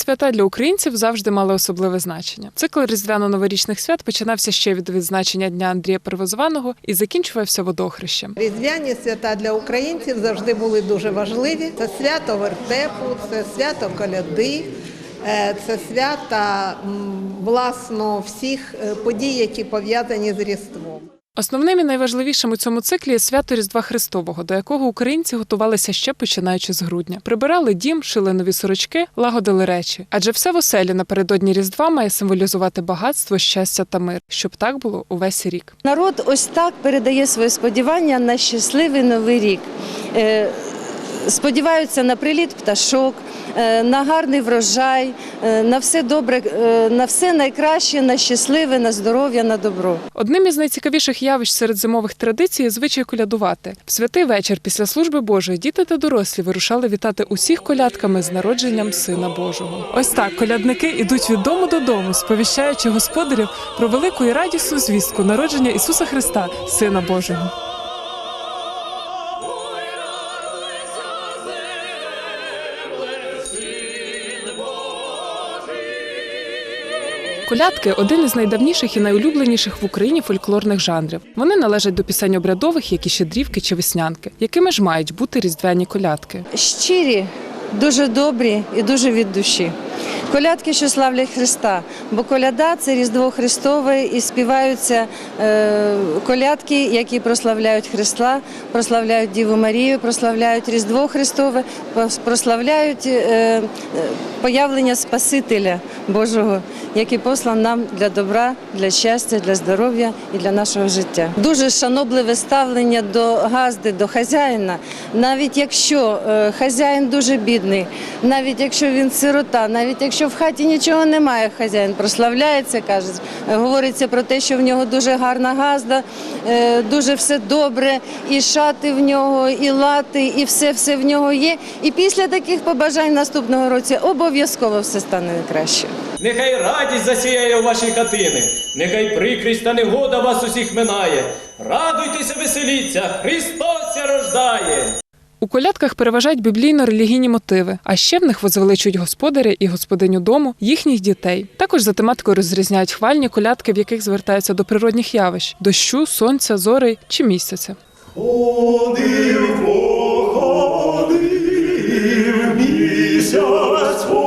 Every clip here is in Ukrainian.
Свята для українців завжди мали особливе значення. Цикл різдвяно-новорічних свят починався ще від відзначення дня Андрія Первозваного і закінчувався водохрещем. Різдвяні свята для українців завжди були дуже важливі. Це свято вертепу, це свято коляди, е, це свята власно всіх е, подій, які пов'язані з Різдвом. Основним і найважливішим у цьому циклі є свято Різдва Христового, до якого українці готувалися ще починаючи з грудня. Прибирали дім, шили нові сорочки, лагодили речі. Адже все в оселі напередодні Різдва має символізувати багатство, щастя та мир, щоб так було увесь рік. Народ ось так передає своє сподівання на щасливий новий рік. Е, Сподіваються на приліт пташок, на гарний врожай, е, на все добре, е, на все найкраще, на щасливе, на здоров'я, на добро. Одним із найцікавіших явищ серед зимових традицій є звичай колядувати. В святий вечір після служби Божої діти та дорослі вирушали вітати усіх колядками з народженням Сина Божого. Ось так колядники ідуть від дому додому, сповіщаючи господарів про велику і радісну звістку народження Ісуса Христа, Сина Божого. Колядки один із найдавніших і найулюбленіших в Україні фольклорних жанрів. Вони належать до пісень обрядових, як і щедрівки чи веснянки. Якими ж мають бути різдвяні колядки? Щирі, дуже добрі і дуже від душі. Колядки, що славлять Христа, бо коляда це Різдво Христове і співаються е, колядки, які прославляють Христа, прославляють Діву Марію, прославляють Різдво Христове, прославляють е, е, появлення Спасителя Божого, який послан нам для добра, для щастя, для здоров'я і для нашого життя. Дуже шанобливе ставлення до газди, до хазяїна. Навіть якщо хазяїн дуже бідний, навіть якщо він сирота, навіть якщо в хаті нічого немає, хазяїн прославляється, каже, говориться про те, що в нього дуже гарна газда, е, дуже все добре, і шати в нього, і лати, і все, все в нього є. І після таких побажань наступного році обов'язково все стане краще. Нехай радість засіяє у ваші хатини, нехай прикрість та негода вас усіх минає. Радуйтеся, веселіться, Христос рождає. У колядках переважають біблійно-релігійні мотиви, а ще в них возвеличують господаря і господиню дому, їхніх дітей. Також за тематикою розрізняють хвальні колядки, в яких звертаються до природних явищ дощу, сонця, зори чи місяця. Ходив, ходив місяць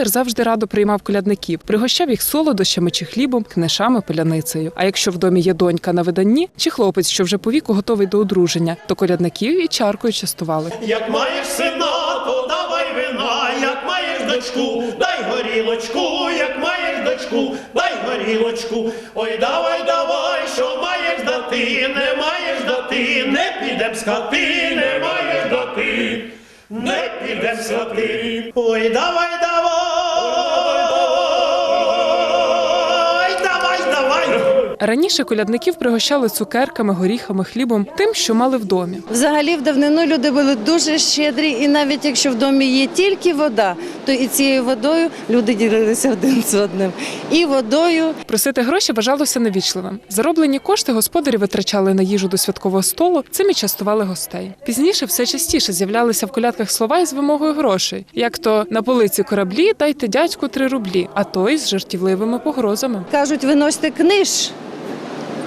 Господар завжди радо приймав колядників, пригощав їх солодощами чи хлібом, книшами, поляницею. А якщо в домі є донька на виданні чи хлопець, що вже по віку готовий до одруження, то колядників і чаркою частували. Як маєш сина, то давай вина, як маєш дочку, дай горілочку, як маєш дочку, дай горілочку. Ой, давай, давай, що маєш дати, не маєш дати, не підем з хати, не маєш дати, не підем з. Ой, давай, давай, Раніше колядників пригощали цукерками, горіхами, хлібом, тим, що мали в домі. Взагалі в давнину люди були дуже щедрі, і навіть якщо в домі є тільки вода, то і цією водою люди ділилися один з одним. І водою, Просити гроші вважалося невічливим. Зароблені кошти господарі витрачали на їжу до святкового столу, цим і частували гостей. Пізніше все частіше з'являлися в колядках слова із вимогою грошей, як то на полиці кораблі дайте дядьку три рублі, а то й з жартівливими погрозами. кажуть, виносьте книж.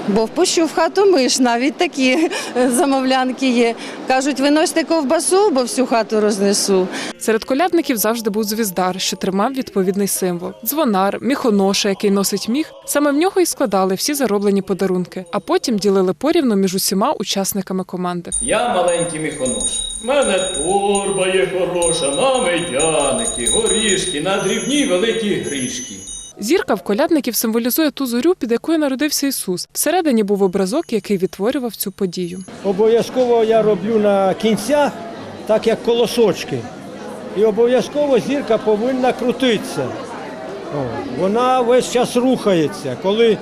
Бо впущу в хату миш, навіть такі е, замовлянки є. Кажуть, виносьте ковбасу, бо всю хату рознесу. Серед колядників завжди був звіздар, що тримав відповідний символ. Дзвонар, міхоноша, який носить міх. Саме в нього і складали всі зароблені подарунки, а потім ділили порівну між усіма учасниками команди. Я маленький міхонош. Мене торба є хороша, на медяники, горішки, на дрібні великі грішки. Зірка в колядників символізує ту зорю, під якою народився Ісус. Всередині був образок, який відтворював цю подію. Обов'язково я роблю на кінцях, так як колосочки. І обов'язково зірка повинна крутитися. Вона весь час рухається. Коли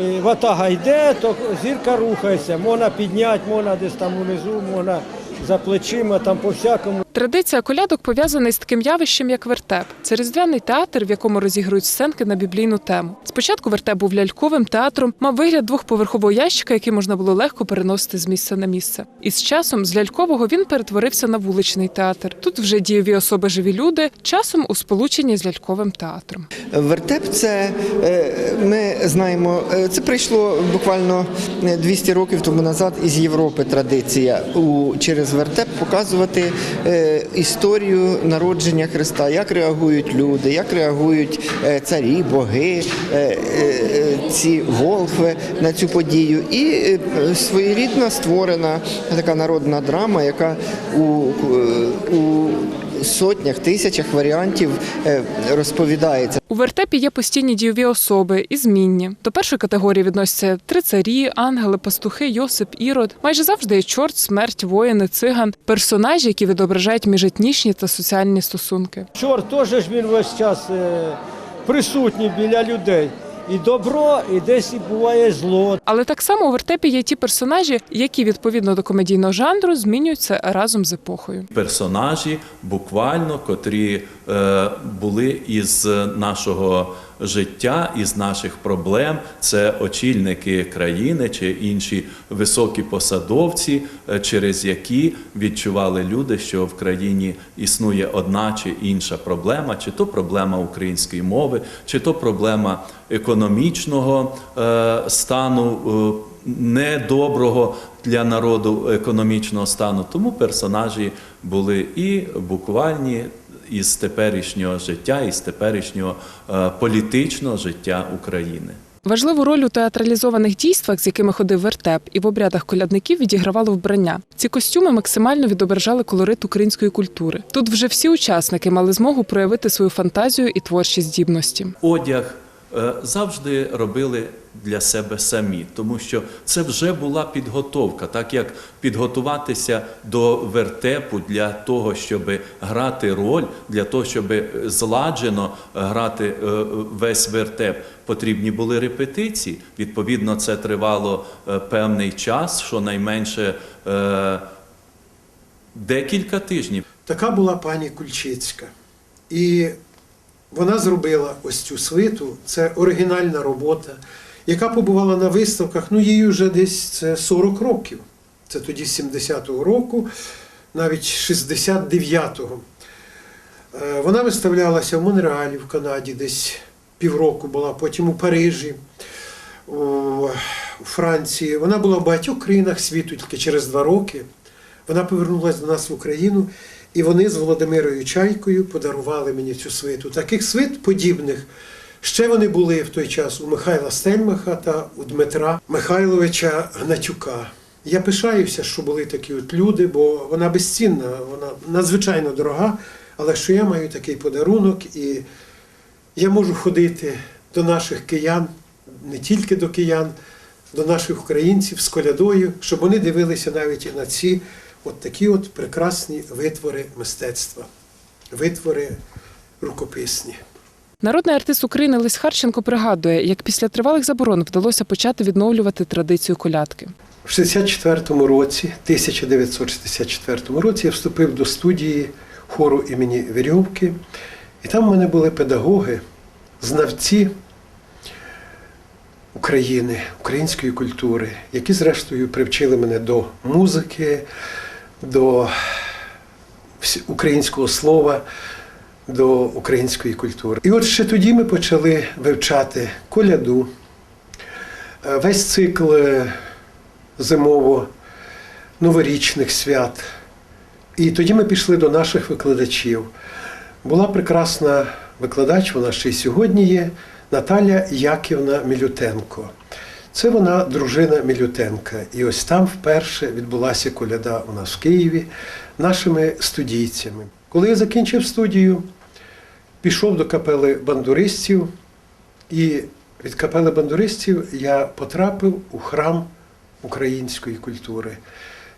е, ватага йде, то зірка рухається. Можна підняти, можна десь там унизу, можна за плечима, там по всякому. Традиція колядок пов'язана із таким явищем, як вертеп. Це різдвяний театр, в якому розігрують сценки на біблійну тему. Спочатку вертеп був ляльковим театром, мав вигляд двохповерхового ящика, який можна було легко переносити з місця на місце. І з часом з лялькового він перетворився на вуличний театр. Тут вже дієві особи живі люди, часом у сполученні з ляльковим театром. Вертеп це е, ми знаємо, е, це прийшло буквально е, 200 років тому назад із Європи традиція у через вертеп показувати е, історію народження Христа, як реагують люди, як реагують е, царі, боги, е, е, ці волхви на цю подію. І своєрідна створена така народна драма, яка у, у сотнях, тисячах варіантів е, розповідається. У вертепі є постійні дієві особи і змінні. До першої категорії відносяться три царі, ангели, пастухи, Йосип, Ірод. Майже завжди є чорт, смерть, воїни, циган, персонажі, які відображають міжетнічні та соціальні стосунки. Чорт теж ж він весь час е, присутній біля людей. І добро, і десь і буває зло. Але так само у вертепі є ті персонажі, які відповідно до комедійного жанру змінюються разом з епохою. персонажі, буквально, котрі е, були із нашого життя, із наших проблем. Це очільники країни чи інші високі посадовці, е, через які відчували люди, що в країні існує одна чи інша проблема, чи то проблема української мови, чи то проблема економічного е, стану. е, недоброго для народу економічного стану. Тому персонажі були і буквальні із теперішнього життя, із теперішнього е, політичного життя України. Важливу роль у театралізованих дійствах, з якими ходив вертеп, і в обрядах колядників відігравало вбрання. Ці костюми максимально відображали колорит української культури. Тут вже всі учасники мали змогу проявити свою фантазію і творчі здібності. Одяг завжди робили для себе самі, тому що це вже була підготовка, так як підготуватися до вертепу для того, щоб грати роль, для того, щоб зладжено грати е, весь вертеп, потрібні були репетиції. Відповідно, це тривало е, певний час, щонайменше е, декілька тижнів. Така була пані Кульчицька. І вона зробила ось цю свиту. Це оригінальна робота, яка побувала на виставках. Ну, їй вже десь це 40 років. Це тоді 70-го року, навіть 69-го. Е, Вона виставлялася в Монреалі в Канаді, десь півроку була, потім у Парижі, у у Франції. Вона була в багатьох країнах світу тільки через два роки. Вона повернулася до нас в Україну, і вони з Володимирою Чайкою подарували мені цю свиту. Таких свит подібних ще вони були в той час у Михайла Стельмаха та у Дмитра Михайловича Гнатюка. Я пишаюся, що були такі от люди, бо вона безцінна, вона надзвичайно дорога, але що я маю такий подарунок, і я можу ходити до наших киян, не тільки до киян, до наших українців з колядою, щоб вони дивилися навіть і на ці от такі от прекрасні витвори мистецтва, витвори рукописні. Народний артист України Лесь Харченко пригадує, як після тривалих заборон вдалося почати відновлювати традицію колядки. В 64-му році, 1964 році, я вступив до студії хору імені Вірьовки, і там в мене були педагоги, знавці України, української культури, які, зрештою, привчили мене до музики, до українського слова, до української культури. І от ще тоді ми почали вивчати коляду, е, весь цикл е, зимово-новорічних свят. І тоді ми пішли до наших викладачів. Була прекрасна викладач, вона ще й сьогодні є, Наталя Яківна Мілютенко. Це вона дружина Мілютенка. І ось там вперше відбулася коляда у нас в Києві нашими студійцями. Коли я закінчив студію, пішов до капели бандуристів, і від капели бандуристів я потрапив у храм української культури.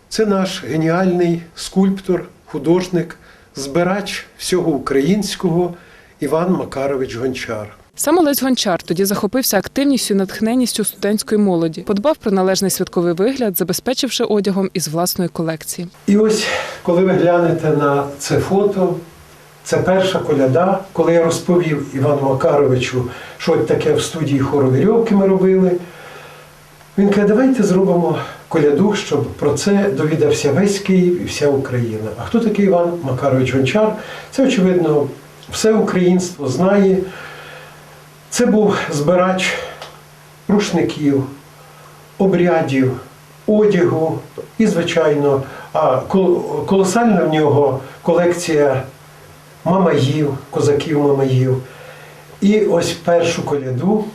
Це наш геніальний скульптор, художник, збирач всього українського Іван Макарович Гончар. Сам Олесь Гончар тоді захопився активністю і натхненністю студентської молоді, подбав про належний святковий вигляд, забезпечивши одягом із власної колекції. І ось, коли ви глянете на це фото, це перша коляда, коли я розповів Івану Макаровичу, що таке в студії хору вірьовки ми робили. Він каже, давайте зробимо коляду, щоб про це довідався весь Київ і вся Україна. А хто такий Іван Макарович Гончар? Це, очевидно, все українство знає. Це був збирач рушників, обрядів, одягу і, звичайно, колосальна в нього колекція мамаїв, козаків-мамаїв. І ось першу коляду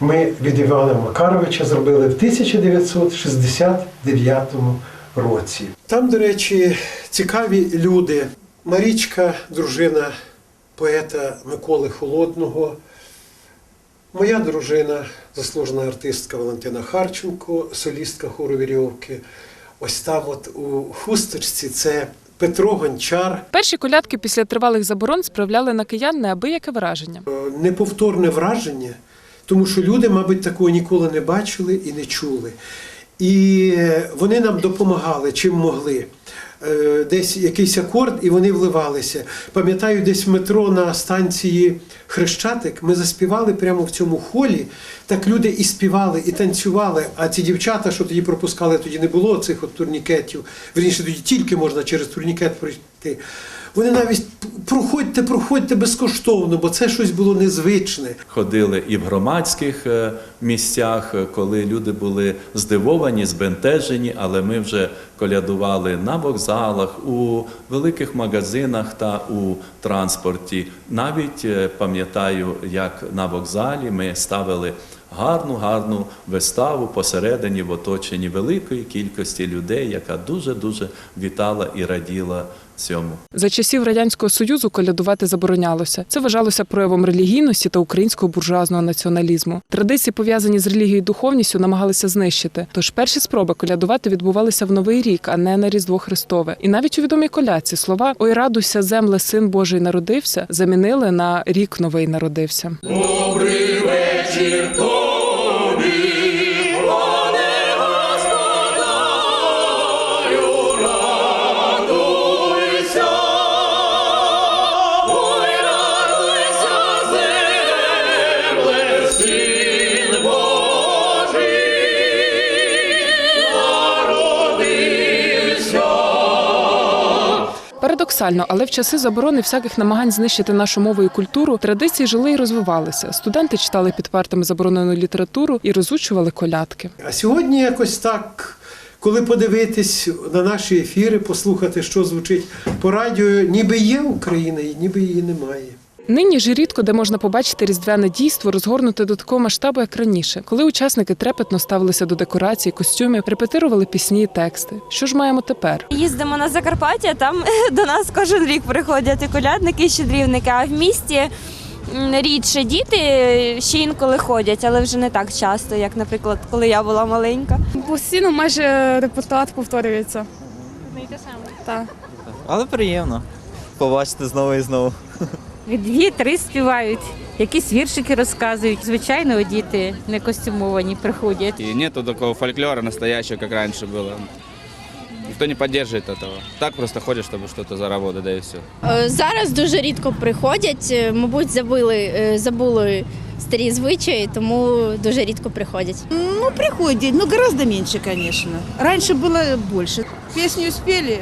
ми від Івана Макаровича зробили в 1969 році. Там, до речі, цікаві люди. Марічка, дружина поета Миколи Холодного, моя дружина, заслужена артистка Валентина Харченко, солістка хору Вірьовки. Ось там, от у хусточці, це Петро Гончар, Перші колядки після тривалих заборон справляли на киян неабияке враження. Е, неповторне враження, тому що люди, мабуть, такого ніколи не бачили і не чули. І е, вони нам допомагали, чим могли. Е, Десь якийсь акорд, і вони вливалися. Пам'ятаю, десь метро на станції Хрещатик ми заспівали прямо в цьому холі. Так люди і співали, і танцювали. А ці дівчата, що тоді пропускали, тоді не було цих от турнікетів. Верніше тоді тільки можна через турнікет пройти. Вони навіть проходьте, проходьте безкоштовно, бо це щось було незвичне. Ходили і в громадських е, місцях, е, коли люди були здивовані, збентежені, але ми вже колядували на вокзалах, у великих магазинах та у транспорті. Навіть е, пам'ятаю, як на вокзалі ми ставили гарну, гарну виставу посередині в оточенні великої кількості людей, яка дуже дуже вітала і раділа цьому. За часів радянського союзу колядувати заборонялося. Це вважалося проявом релігійності та українського буржуазного націоналізму. Традиції, пов'язані з релігією і духовністю, намагалися знищити. Тож перші спроби колядувати відбувалися в новий рік, а не на Різдво Христове. І навіть у відомій коляці слова Ой, радуйся, земле, син Божий народився замінили на рік новий народився. Добрий вечір Парадоксально, але в часи заборони всяких намагань знищити нашу мову і культуру традиції жили і розвивалися. Студенти читали під партами заборонену літературу і розучували колядки. А сьогодні якось так, коли подивитись на наші ефіри, послухати, що звучить по радіо, ніби є Україна, і ніби її немає. Нині ж рідко де можна побачити різдвяне дійство, розгорнуте до такого масштабу, як раніше, коли учасники трепетно ставилися до декорацій, костюмів, репетирували пісні і тексти. Що ж маємо тепер? Їздимо на Закарпаття, там до нас кожен рік приходять і колядники, і щедрівники, а в місті рідше діти ще інколи ходять, але вже не так часто, як, наприклад, коли я була маленька. Постійно майже репортат повторюється. Так. Але приємно побачити знову і знову Дві-три співають, якісь віршики розказують. Звичайно, діти не костюмовані приходять. И нету такого фольклора настоящего, как раньше было. Никто не поддерживает этого. Так просто ходят, чтобы что-то заработать, да и все. Е, Зараз дуже рідко приходять, е, мабуть, забули, е, забули старі звичаї, тому дуже рідко приходять. Ну, приходят, но гораздо меньше, конечно. Раньше было больше. Песню спели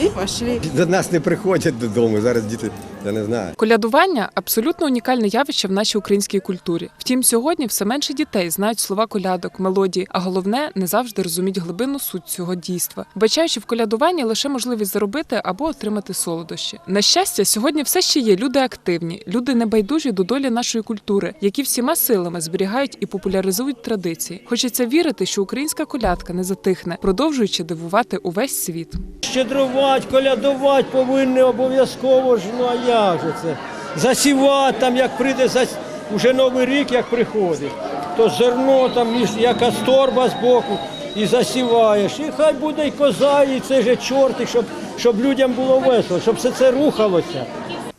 и пошли. До нас не приходять додому. Зараз діти Я не знаю. Колядування абсолютно унікальне явище в нашій українській культурі. Втім, сьогодні все менше дітей знають слова колядок, мелодії, а головне не завжди розуміють глибинну суть цього дійства, вбачаючи в колядуванні лише можливість заробити або отримати солодощі. На щастя, сьогодні все ще є люди активні, люди небайдужі до долі нашої культури, які всіма силами зберігають і популяризують традиції. Хочеться вірити, що українська колядка не затихне, продовжуючи дивувати увесь світ. Щедрувати, колядувати повинні обов'язково ж, ну а як же це? Засівати там, як прийде зас... уже Новий рік, як приходить, то зерно там, між- якась торба з боку, і засіваєш. І хай буде і коза, і цей же чортик, щоб, щоб людям було весело, щоб все це рухалося.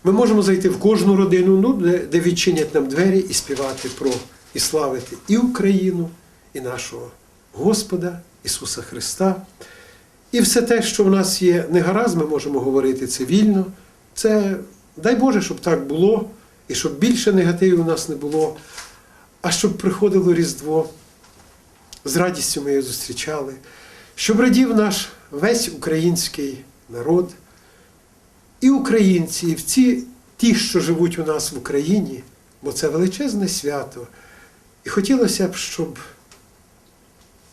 Ми можемо зайти в кожну родину, ну, де, відчинять нам двері і співати про і славити і Україну, і нашого Господа Ісуса Христа. І все те, що в нас є негаразд, ми можемо говорити цивільно. Це дай Боже, щоб так було, і щоб більше негативів у нас не було, а щоб приходило Різдво. З радістю ми його зустрічали, щоб радів наш весь український народ і українці, і всі ті, що живуть у нас в Україні, бо це величезне свято. І хотілося б, щоб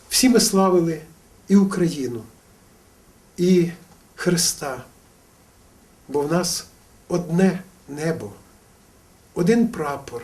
всі ми славили і Україну, і Христа, бо в нас одне небо, один прапор.